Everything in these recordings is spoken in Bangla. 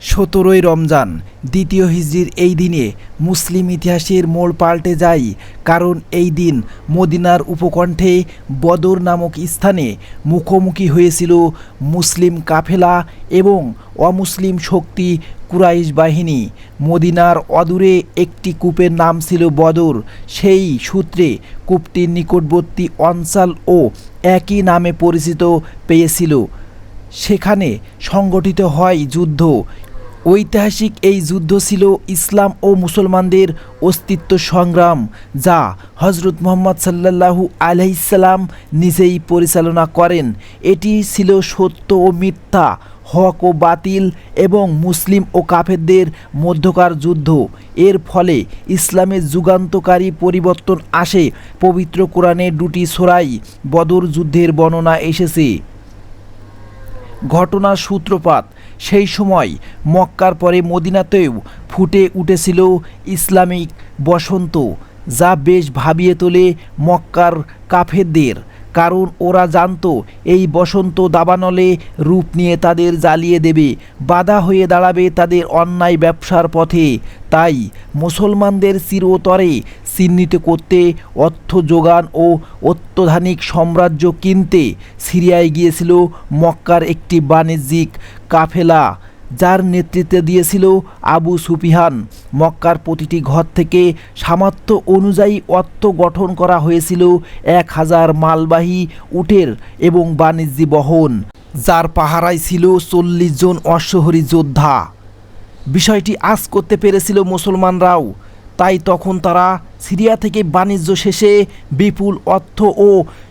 সতেরোই রমজান, দ্বিতীয় হিজরির এই দিনে মুসলিম ইতিহাসের মোড় পাল্টে যায়, কারণ এই দিন মদিনার উপকণ্ঠে বদর নামক স্থানে মুখোমুখি হয়েছিল মুসলিম কাফেলা এবং অমুসলিম শক্তি কুরাইশ বাহিনী। মদিনার অদূরে একটি কূপের নাম ছিল বদর। সেই সূত্রে কূপটির নিকটবর্তী অঞ্চল ও একই নামে পরিচিত পেয়েছিল। সেখানে সংগঠিত হয় যুদ্ধ। ঐতিহাসিক এই যুদ্ধ ছিল ইসলাম ও মুসলমানদের অস্তিত্ব সংগ্রাম, যা হজরত মোহাম্মদ সাল্লাল্লাহু আলাইসাল্লাম নিজেই পরিচালনা করেন। এটি ছিল সত্য ও মিথ্যা, হক ও বাতিল এবং মুসলিম ও কাফেরদের মধ্যকার যুদ্ধ। এর ফলে ইসলামের যুগান্তকারী পরিবর্তন আসে। পবিত্র কোরআনে দুটি সোরাই বদর যুদ্ধের বর্ণনা এসেছে। ঘটনার সূত্রপাত সেই সময় মক্কার পরে মদিনাতেও ফুটে উঠেছিল ইসলামিক বসন্ত, যা বেশ ভাবিয়ে তোলে মক্কার কাফেরদের। কারণ ওরা জানতো, এই বসন্ত দাবানলে রূপ নিয়ে তাদের জ্বালিয়ে দেবে, বাধা হয়ে দাঁড়াবে তাদের অন্যায় ব্যবসার পথে। তাই মুসলমানদের চিরতরে চিহ্নিত করতে, অর্থ যোগান ও অত্যাধুনিক সাম্রাজ্য কিনতে সিরিয়ায় গিয়েছিল মক্কার একটি বাণিজ্যিক কাফেলা। যার নেতৃত্বে দিয়েছিল আবু সুফিহান মক্কার প্রতিটি ঘর থেকে সামর্থ্য অনুযায়ী অর্থ গঠন করা হয়েছিল এক হাজার মালবাহী, উটের এবং বাণিজ্যি বহন, যার পাহারায় ছিল চল্লিশ জন অশ্বহরী যোদ্ধা। বিষয়টি আজ করতে পেরেছিল মুসলমানরাও। তাই তখন তারা সিরিয়া থেকে বাণিজ্য শেষে বিপুল অর্থ ও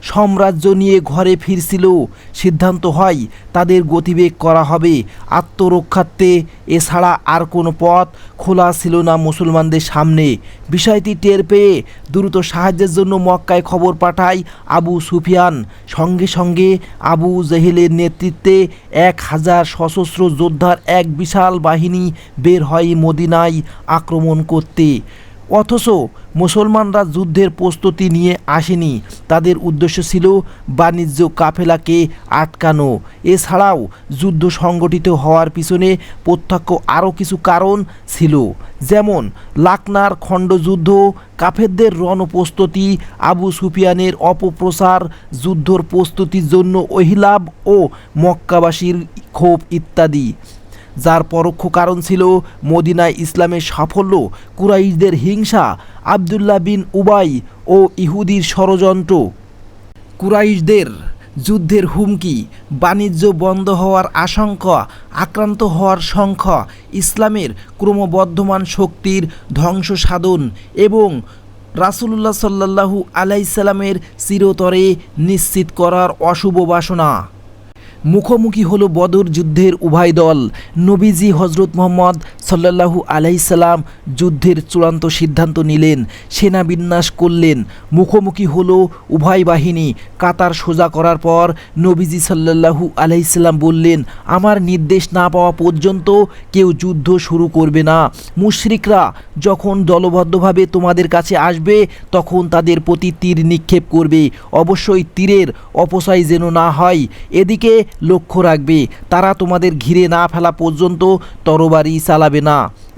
সাম্রাজ্য নিয়ে ঘরে ফিরছিল। সিদ্ধান্ত হয় তাদের গতিবেগ করা হবে। আত্মরক্ষার্থে এছাড়া আর কোনো পথ খোলা ছিল না মুসলমানদের সামনে। বিষয়টি টের পেয়ে দ্রুত সাহায্যের জন্য মক্কায় খবর পাঠায় আবু সুফিয়ান। সঙ্গে সঙ্গে আবু জেহেলের নেতৃত্বে এক হাজার সশস্ত্র যোদ্ধার এক বিশাল বাহিনী বের হয় মদিনায় আক্রমণ করতে। অথচ মুসলমানরা যুদ্ধের প্রস্তুতি নিয়ে আসেনি। তাদের উদ্দেশ্য ছিল বাণিজ্য কাফেলাকে আটকানো। এছাড়াও যুদ্ধ সংগঠিত হওয়ার পিছনে প্রত্যক্ষ আরও কিছু কারণ ছিল। যেমন, লাকনার খণ্ডযুদ্ধ, কাফেরদের রণপ্রস্তুতি, আবু সুফিয়ানের অপপ্রচার, যুদ্ধর প্রস্তুতির জন্য ওহিলাব ও মক্কাবাসীর ক্ষোভ ইত্যাদি। যার পরোক্ষ কারণ ছিল মদিনায় ইসলামের সাফল্য, কুরাইশদের হিংসা, আবদুল্লাহ বিন উবাই ও ইহুদির ষড়যন্ত্র। কুরাইশদের যুদ্ধের হুমকি, বাণিজ্য বন্ধ হওয়ার আশঙ্কা, আক্রান্ত হওয়ার সংখ্যা, ইসলামের ক্রমবর্ধমান শক্তির ধ্বংস সাধন এবং রাসুলুল্লাহ সাল্লাহু আলাইসাল্লামের চিরতরে নিশ্চিত করার অশুভ বাসনা। মুখোমুখি হল বদর যুদ্ধের উভয় দল। নবীজি হজরত মোহাম্মদ সাল্লাহু আলাইসাল্লাম যুদ্ধের চূড়ান্ত সিদ্ধান্ত নিলেন সেনা বিন্যাস করলেন। মুখোমুখি হল উভয় বাহিনী। কাতার সোজা করার পর নবীজি সাল্লাহু আলাইসাল্লাম বললেন, আমার নির্দেশ না পাওয়া পর্যন্ত কেউ যুদ্ধ শুরু করবে না। মুশরিকরা যখন দলবদ্ধভাবে তোমাদের কাছে আসবে, তখন তাদের প্রতি তীর নিক্ষেপ করবে। অবশ্যই তীরের অপচয় যেন না হয়। এদিকে লক্ষ্য রাখবে, তারা তোমাদের ঘিরে না ফেলা পর্যন্ত তরবারি চালাবে না।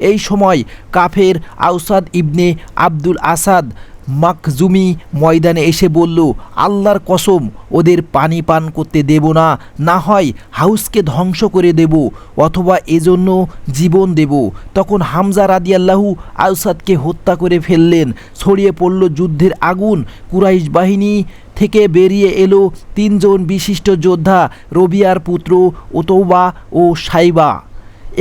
এই সময় কাফের আউসাদ ইবনে আব্দুল আসাদ মাকজুমি ময়দানে এসে বলল, আল্লাহর কসম, ওদের পানি পান করতে দেব না না হয় হাউসকে ধ্বংস করে দেব, অথবা এজন্য জীবন দেব। তখন হামজা রাদিয়াল্লাহু আউসাদকে হত্যা করে ফেললেন। ছড়িয়ে পড়ল যুদ্ধের আগুন। কুরাইশ বাহিনী থেকে বেরিয়ে এলো তিনজন বিশিষ্ট যোদ্ধা, রবিয়ার পুত্র ওতৌবা ও সাইবা।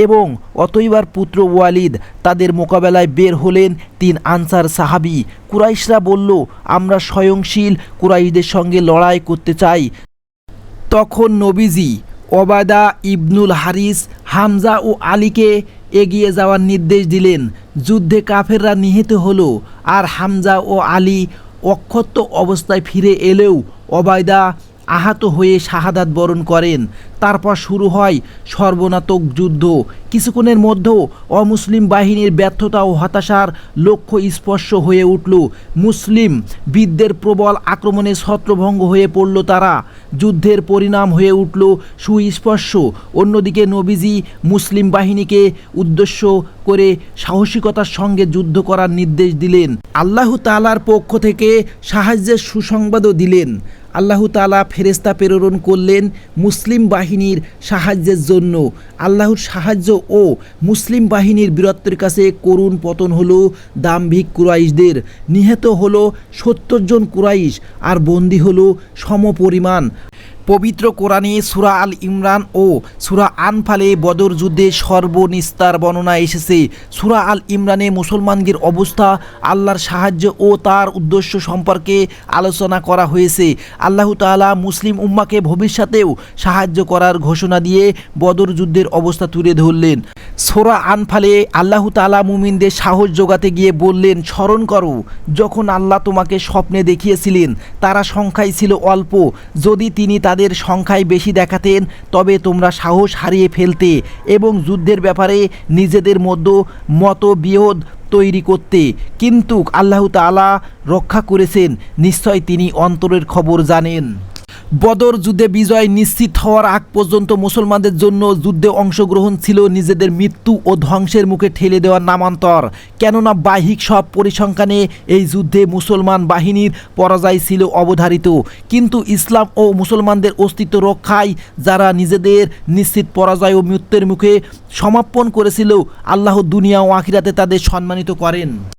এবং অতইবার পুত্র ওয়ালিদ তাদের মোকাবেলায় বের হলেন তিন আনসার সাহাবি। কুরাইশরা বলল, আমরা স্বয়ংশীল, কুরাইশদের সঙ্গে লড়াই করতে চাই। তখন নবীজি ওবায়দা ইবনুল হারিস, হামজা ও আলীকে এগিয়ে যাওয়ার নির্দেশ দিলেন। যুদ্ধে কাফেররা নিহত হলো আর হামজা ও আলী অক্ষত অবস্থায় ফিরে এলেও অবায়দা আহত হয়ে শাহাদাত বরণ করেন। তারপর শুরু হয় সর্বনাতক যুদ্ধ। কিছুক্ষণের মধ্যেও অমুসলিম বাহিনীর ব্যর্থতা ও হতাশার লক্ষ্য স্পর্শ হয়ে উঠল। মুসলিম বিদ্যের প্রবল আক্রমণে ছত্রভঙ্গ হয়ে পড়ল তারা। যুদ্ধের পরিণাম হয়ে উঠল সুস্পর্শ। অন্যদিকে নবীজি মুসলিম বাহিনীকে উদ্দেশ্য করে সাহসিকতার সঙ্গে যুদ্ধ করার নির্দেশ দিলেন। আল্লাহ তালার পক্ষ থেকে সাহায্যের সুসংবাদও দিলেন। আল্লাহ তালা ফেরেস্তা প্রেরণ করলেন মুসলিম বাহিনীর সাহায্যের জন্য। আল্লাহর সাহায্য ও মুসলিম বাহিনীর বীরত্বের কাছে করুণ পতন হল দাম্ভিক কুরাইশদের। নিহত হলো সত্তর জন কুরাইশ আর বন্দী হলো সমপরিমাণ। পবিত্র কোরআনে সুরা আল ইমরান ও সুরা আনফালে বদর যুদ্ধে সর্বনিস্তার বর্ণনা এসেছে। সুরা আল ইমরানে মুসলমানদের অবস্থা, আল্লাহর সাহায্য ও তার উদ্দেশ্য সম্পর্কে আলোচনা করা হয়েছে। আল্লাহ তালা মুসলিম উম্মাকে ভবিষ্যতেও সাহায্য করার ঘোষণা দিয়ে বদর যুদ্ধের অবস্থা তুলে ধরলেন। সোরা আনফালে আল্লাহ তাআলা মুমিনদের সাহস জোগাতে গিয়ে বললেন, স্মরণ করো, যখন আল্লাহ তোমাকে স্বপ্নে দেখিয়েছিলেন, তারা সংখ্যায় ছিল অল্প। যদি তিনি তাদের সংখ্যায় বেশি দেখাতেন, তবে তোমরা সাহস হারিয়ে ফেলতে এবং যুদ্ধের ব্যাপারে নিজেদের মধ্যে মতবিরোধ তৈরি করতে। কিন্তু আল্লাহ তাআলা রক্ষা করেছেন, নিশ্চয় তিনি অন্তরের খবর জানেন। বদর যুদ্ধে বিজয় নিশ্চিত হওয়ার আগ পর্যন্ত মুসলমানদের জন্য যুদ্ধে অংশগ্রহণ ছিল নিজেদের মৃত্যু ও ধ্বংসের মুখে ঠেলে দেওয়ার নামান্তর। কেননা বাহিক সব পরিসংখ্যানে এই যুদ্ধে মুসলমান বাহিনীর পরাজয় ছিল অবধারিত। কিন্তু ইসলাম ও মুসলমানদের অস্তিত্ব রক্ষায় যারা নিজেদের নিশ্চিত পরাজয় ও মৃত্যুর মুখে সমাপন করেছিল, আল্লাহ দুনিয়া ও আখিরাতে তাদের সম্মানিত করেন।